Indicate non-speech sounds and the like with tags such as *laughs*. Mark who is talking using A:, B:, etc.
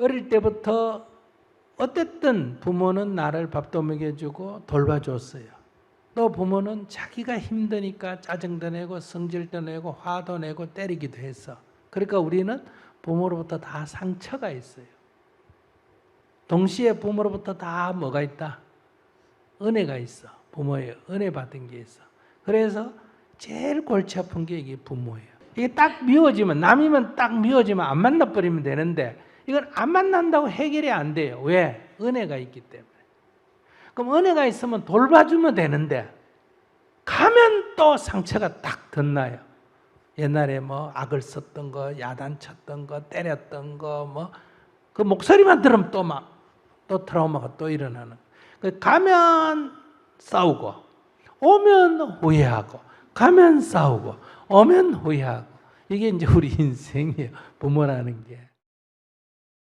A: 어릴 때부터 어쨌든 부모는 나를 밥도 먹여주고 돌봐줬어요. 또 부모는 자기가 힘드니까 짜증도 내고 성질도 내고 화도 내고 때리기도 했어. 그러니까 우리는 부모로부터 다 상처가 있어요. 동시에 부모로부터 다 뭐가 있다? 은혜가 있어. 부모의 은혜 받은 게 있어. 그래서 제일 골치 아픈 게 이게 부모예요. 이게 딱 미워지면 남이면 딱 미워지면 안 만나버리면 되는데 이건 안 만난다고 해결이 안 돼요. 왜? 은혜가 있기 때문에. 그럼 은혜가 있으면 돌봐주면 되는데 가면 또 상처가 딱 덧나요. 옛날에 뭐 악을 썼던 거, 야단 쳤던 거, 때렸던 거, 뭐 그 목소리만 들으면 또 막 또 트라우마가 또 일어나는. 그 가면 싸우고 오면 후회하고 가면 싸우고 오면 후회하고 이게 이제 우리 *laughs* 인생이에요. 부모라는 게.